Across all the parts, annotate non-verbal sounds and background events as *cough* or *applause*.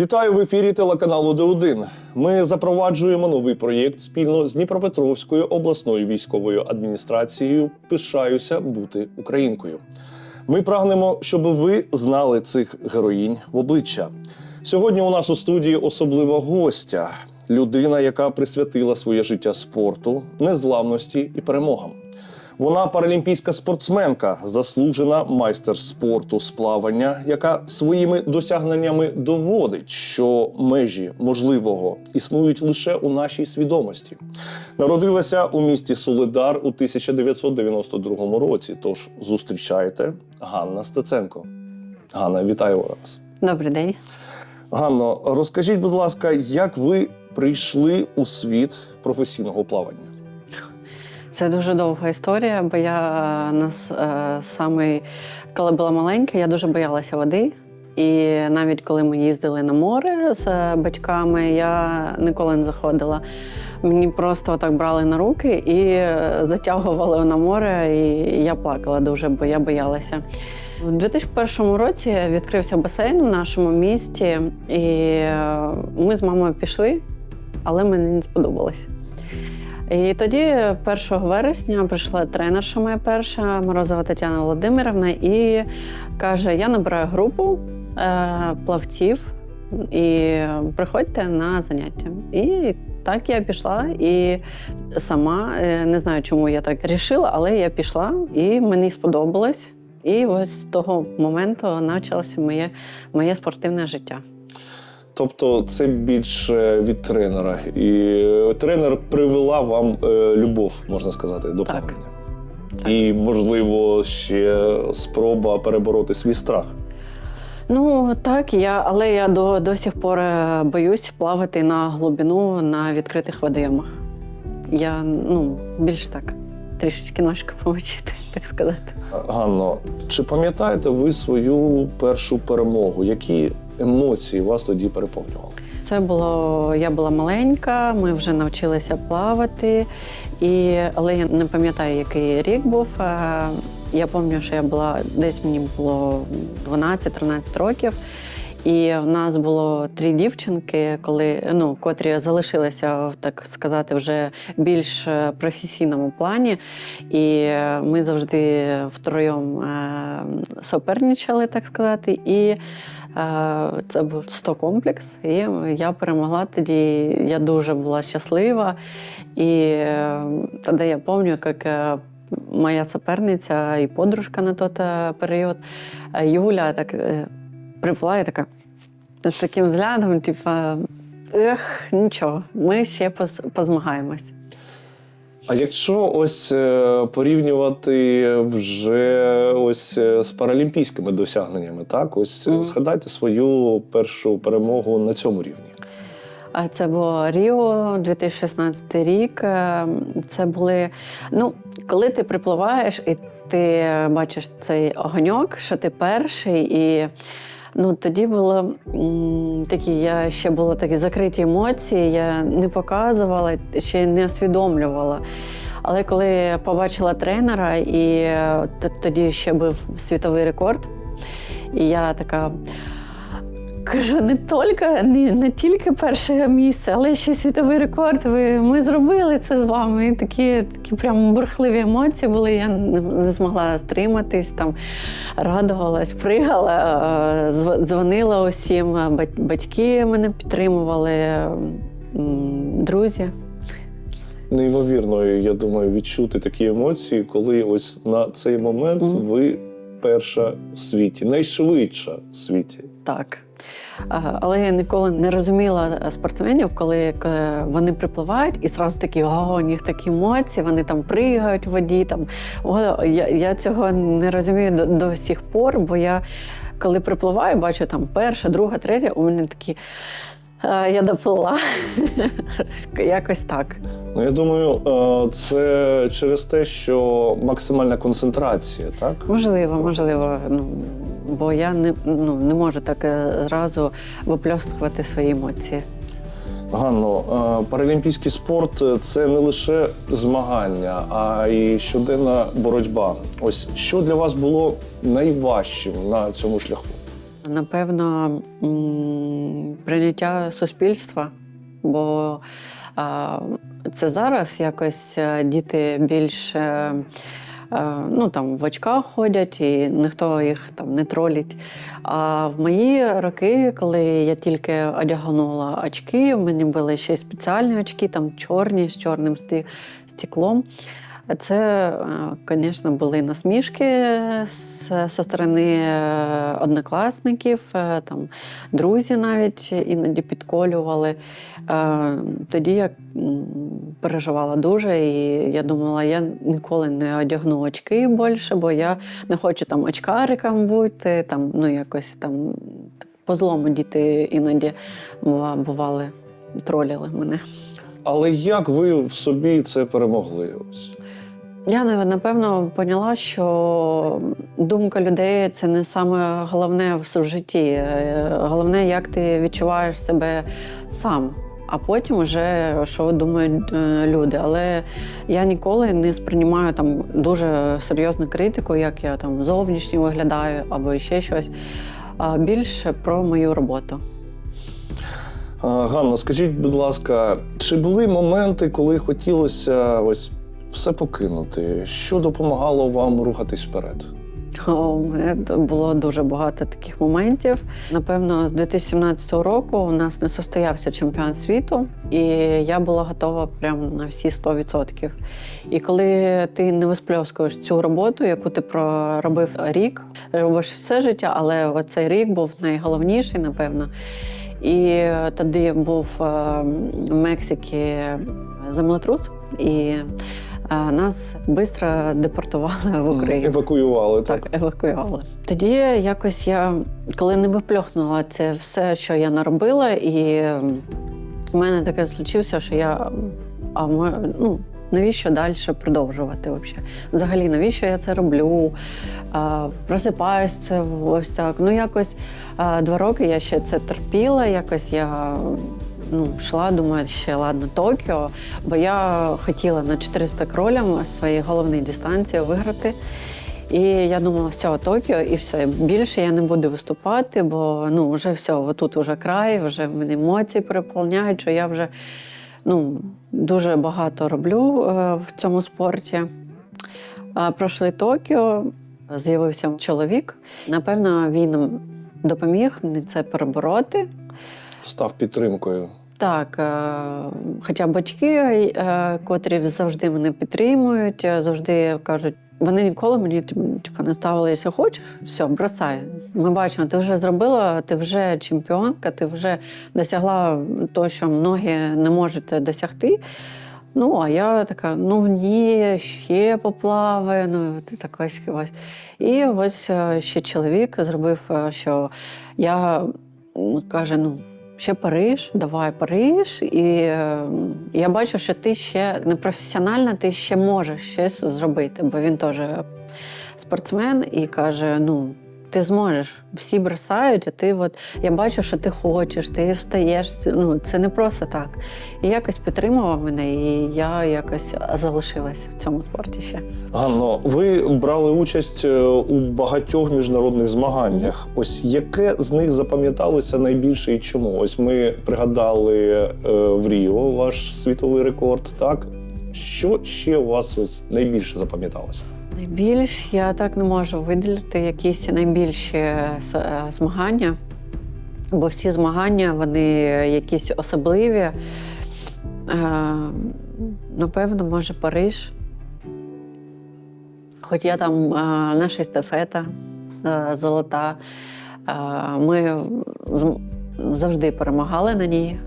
Вітаю в ефірі телеканалу Д1. Ми запроваджуємо новий проєкт спільно з Дніпропетровською обласною військовою адміністрацією. Пишаюся бути українкою. Ми прагнемо, щоб ви знали цих героїнь в обличчя. Сьогодні у нас у студії особлива гостя, людина, яка присвятила своє життя спорту, незламності і перемогам. Вона паралімпійська спортсменка, заслужена майстер спорту з плавання, яка своїми досягненнями доводить, що межі можливого існують лише у нашій свідомості. Народилася у місті Солидар у 1992 році. Тож зустрічайте Ганна Стеценко. Ганна, вітаю вас. Добрий день. Ганно, розкажіть, будь ласка, як ви прийшли у світ професійного плавання? Це дуже довга історія, бо я е, нас е, саме коли була маленька, я дуже боялася води. І навіть коли ми їздили на море з е, батьками, я ніколи не заходила. Мені просто так брали на руки і затягували на море, і я плакала дуже, бо я боялася. У 2001 році відкрився басейн в нашому місті, і ми з мамою пішли, але мені не сподобалось. І тоді, 1 вересня, прийшла тренерша моя перша, Морозова Тетяна Володимирівна, і каже: Я набираю групу е, плавців і приходьте на заняття. І так я пішла і сама е, не знаю, чому я так рішила, але я пішла і мені сподобалось. І ось з того моменту почалося моє, моє спортивне життя. Тобто це більше від тренера. І е, тренер привела вам е, любов, можна сказати, до Так. плавання. І, можливо, ще спроба перебороти свій страх. Ну так, я, але я до, до сих пор е, боюсь плавати на глибину на відкритих водойомах. Я ну, більш так, трішечки ножки помочити, *laughs* так сказати. Ганно, чи пам'ятаєте ви свою першу перемогу? Які емоції вас тоді переповнювали? Це було, я була маленька, ми вже навчилися плавати, і, але я не пам'ятаю, який рік був. Е, Я пам'ятаю, що я була десь мені було 12-13 років. І в нас було три дівчинки, коли ну котрі залишилися так сказати вже більш е, професійному плані. І е, ми завжди втроєм суперничали, так сказати. І це був 100 комплекс. І я перемогла тоді. Я дуже була щаслива. І е, тоді я пам'ятаю, як. е, Моя суперниця і подружка на той е, період е, Юля так е, припла і така з таким взглядом, типа, ех, нічого, ми ще позмагаємось. А якщо ось е, порівнювати вже ось е, з паралімпійськими досягненнями, так ось Мгм. згадайте свою першу перемогу на цьому рівні. Це було Ріо, 2016 рік. Це були. Ну, коли ти припливаєш і ти бачиш цей огоньок, що ти перший, і ну тоді було такі, я ще була такі закриті емоції, я не показувала, ще не усвідомлювала. Але коли я побачила тренера, і е, тоді ще був світовий рекорд, і я така. Кажу, не тільки, не, не тільки перше місце, але ще й світовий рекорд. Ви, ми зробили це з вами. І такі, такі прям бурхливі емоції були. Я не, не змогла стриматись, там радувалась, пригала, е, дзвонила усім. Батьки мене підтримували, друзі. Неймовірно, я думаю, відчути такі емоції, коли ось на цей момент ви перша в світі, найшвидша в світі. Так. Але я ніколи не розуміла спортсменів, коли е, вони припливають і зразу такі о, у них такі емоції, вони там пригають в воді. Там. О, я, я цього не розумію до, до сих пор, бо я коли припливаю, бачу там перша, друга, третя, у мене такі. «Е, Я доплила. *laughs* Якось так. Ну, я думаю, е, це через те, що максимальна концентрація, так? Можливо, можливо. Ну, бо я не, ну, не можу так е, зразу виплескувати свої емоції. Ганно, е, паралімпійський спорт е, це не лише змагання, а й щоденна боротьба. Ось що для вас було найважчим на цьому шляху? Напевно, прийняття суспільства, бо це зараз якось діти більш е, е, ну, там, в очках ходять і ніхто їх там не тролить. А в мої роки, коли я тільки одягнула очки, в мене були ще спеціальні очки, там чорні з чорним стеклом. Це, звісно, були насмішки зі сторони е, однокласників, е, там, друзі навіть іноді підколювали. Е, Тоді я переживала дуже, і я думала, я ніколи не одягну очки більше, бо я не хочу там очкариком бути, там, ну, якось там по злому діти іноді бували, троліли мене. Але як ви в собі це перемогли? Ось. Я напевно поняла, що думка людей це не саме головне в житті. Е, Головне, як ти відчуваєш себе сам. А потім вже що думають е, люди. Але я ніколи не сприймаю там дуже серйозну критику, як я там зовнішньо виглядаю або ще щось. А більше про мою роботу. А, Ганна, скажіть, будь ласка, чи були моменти, коли хотілося ось все покинути? Що допомагало вам рухатись вперед? У мене було дуже багато таких моментів. Напевно, з 2017 року у нас не состоявся чемпіонат світу, і я була готова прямо на всі 100%. І коли ти не виспльоскуєш цю роботу, яку ти проробив рік, робиш все життя, але оцей рік був найголовніший, напевно. І тоді був е, в Мексиці землетрус, і нас швидко депортували в Україну. Евакуювали, так? Так, евакуювали. Тоді якось я, коли не виплюхнула це все, що я наробила, і в мене таке случився, що я. А ну, навіщо далі продовжувати? Взагалі? Взагалі, навіщо я це роблю? А, просипаюсь це ось так. Ну, якось а, два роки я ще це терпіла, якось я. Ну, йшла, думаю, ще ладно, Токіо, бо я хотіла на 400 кролям свої головні дистанції виграти. І я думала, все, Токіо, і все. Більше я не буду виступати, бо ну, вже все, тут вже край, вже мене емоції переповняють, що я вже ну, дуже багато роблю е, в цьому спорті. А, Пройшли Токіо, з'явився чоловік. Напевно, він допоміг мені це перебороти. Став підтримкою. Так, е, хоча батьки, е, котрі завжди мене підтримують, е, завжди кажуть, вони ніколи мені типу, не ставили, якщо хочеш, все, бросай. Ми бачимо, ти вже зробила, ти вже чемпіонка, ти вже досягла того, що многі не можуть досягти. Ну, а я така, ну ні, ще поплаваю, ну ти так ось ось. І ось ще чоловік зробив, що я каже, ну. Ще Париж, давай Париж. І е, я бачу, що ти ще не професіональна, ти ще можеш щось зробити, бо він теж спортсмен і каже: ну, ти зможеш. Всі бросають, а ти от я бачу, що ти хочеш, ти встаєш. Ну, це не просто так. І якось підтримував мене, і я якось залишилась в цьому спорті ще. Ганно, ви брали участь е, у багатьох міжнародних змаганнях. Ось яке з них запам'яталося найбільше і чому? Ось ми пригадали е, в Ріо ваш світовий рекорд, так? Що ще у вас ось найбільше запам'яталося? Найбільш я так не можу виділити якісь найбільші е, е, змагання, бо всі змагання вони якісь особливі. Е, Напевно, може, Париж. Хоч я там наша естафета золота. Ми завжди перемагали на ній.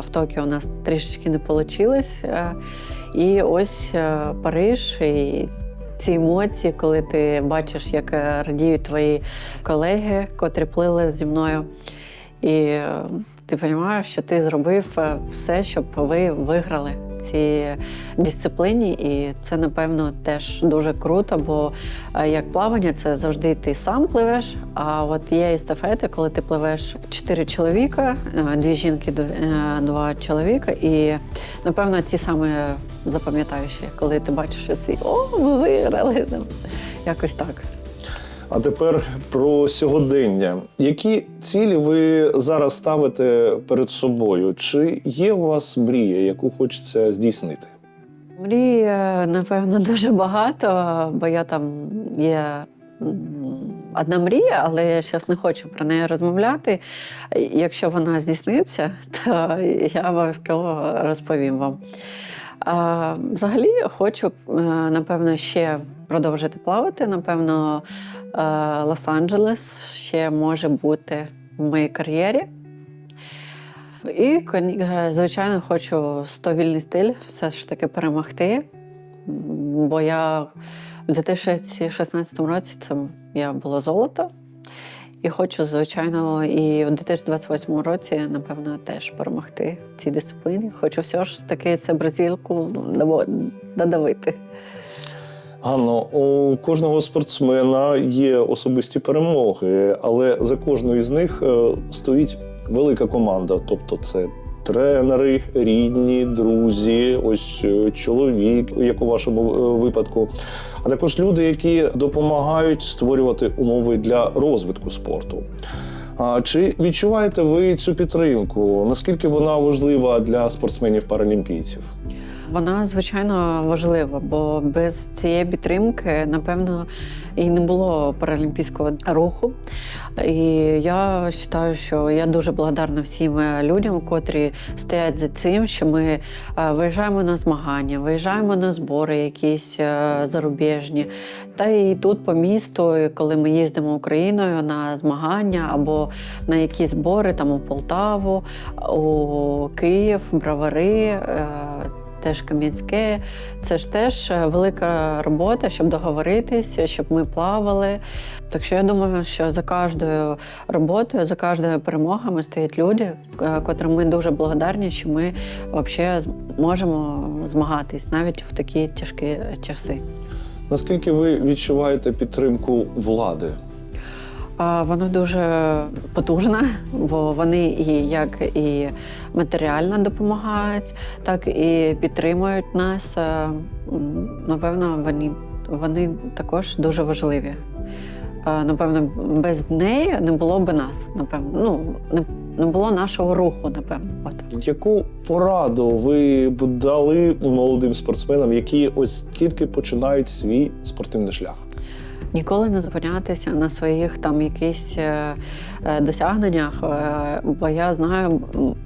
В Токіо у нас трішечки не вийшло. І ось Париж. І ці емоції, коли ти бачиш, як е, радіють твої колеги, котрі плили зі мною. І е, ти розумієш, що ти зробив е, все, щоб ви виграли в цій дисципліні. І це, напевно, теж дуже круто, бо як плавання, це завжди ти сам пливеш. А от є естафети, коли ти пливеш чотири чоловіка, дві жінки, два чоловіка. І напевно ці саме запам'ятаючі, коли ти бачиш, що всі о, ми виграли. Якось так. А тепер про сьогодення. Які цілі ви зараз ставите перед собою? Чи є у вас мрія, яку хочеться здійснити? Мрій, напевно, дуже багато, бо я там є одна мрія, але я зараз не хочу про неї розмовляти. Якщо вона здійсниться, то я обов'язково розповім вам. Взагалі, хочу, е, напевно, ще продовжити плавати. Напевно, е, Лос-Анджелес ще може бути в моїй кар'єрі. І, е, звичайно, хочу 100 вільний стиль все ж таки перемогти. Бо я в 2016 році це я було золото. І хочу, звичайно, і у 2028 році, напевно, теж перемогти в цій дисципліні. Хочу все ж таки це бразилку дово- додавити. Ганно, у кожного спортсмена є особисті перемоги, але за кожною з них е, стоїть велика команда. Тобто, це тренери, рідні, друзі, ось е, чоловік, як у вашому е, випадку, а також люди, які допомагають створювати умови для розвитку спорту. А чи відчуваєте ви цю підтримку? Наскільки вона важлива для спортсменів-паралімпійців? Вона звичайно важлива, бо без цієї підтримки, напевно, і не було паралімпійського руху. І я вважаю, що я дуже благодарна всім е, людям, котрі стоять за цим, що ми е, виїжджаємо на змагання, виїжджаємо на збори якісь е, зарубіжні. Та і тут по місту, коли ми їздимо Україною на змагання або на якісь збори, там у Полтаву, у Київ, Бравари. Теж Кам'янське, це ж теж е, велика робота, щоб договоритися, щоб ми плавали. Так що я думаю, що за кожною роботою, за кожною перемогами стоять люди, е, котрим ми дуже благодарні, що ми взагалі можемо змагатись навіть в такі тяжкі часи. Наскільки ви відчуваєте підтримку влади? Воно дуже потужне, бо вони і як і матеріально допомагають, так і підтримують нас. Е, Напевно, вони, вони також дуже важливі. Е, Напевно, без неї не було б нас. Напевно, ну не, не було нашого руху, напевно. От. Яку пораду ви б дали молодим спортсменам, які ось тільки починають свій спортивний шлях? Ніколи не зупинятися на своїх там якихось е, е, досягненнях, е, бо я знаю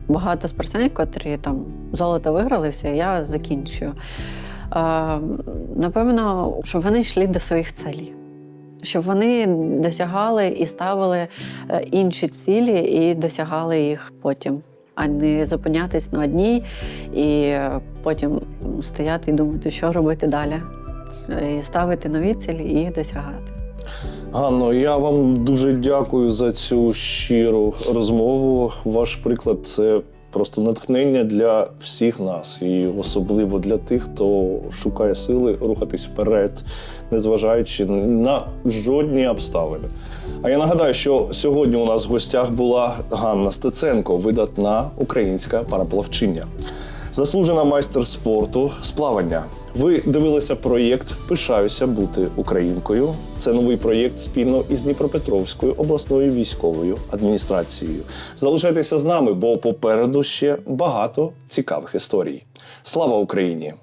багато спортсменів, котрі там золото виграли, все, я закінчую. Напевно, щоб вони йшли до своїх цілей. Щоб вони досягали і ставили інші цілі і досягали їх потім, а не зупинятись на одній і потім стояти і думати, що робити далі. І ставити нові цілі і досягати. Ганно, я вам дуже дякую за цю щиру розмову. Ваш приклад це просто натхнення для всіх нас, і особливо для тих, хто шукає сили рухатись вперед, незважаючи на жодні обставини. А я нагадаю, що сьогодні у нас в гостях була Ганна Стеценко, видатна українська параплавчиня. Заслужена майстер спорту з плавання. Ви дивилися проєкт Пишаюся бути українкою. Це новий проєкт спільно із Дніпропетровською обласною військовою адміністрацією. Залишайтеся з нами, бо попереду ще багато цікавих історій. Слава Україні!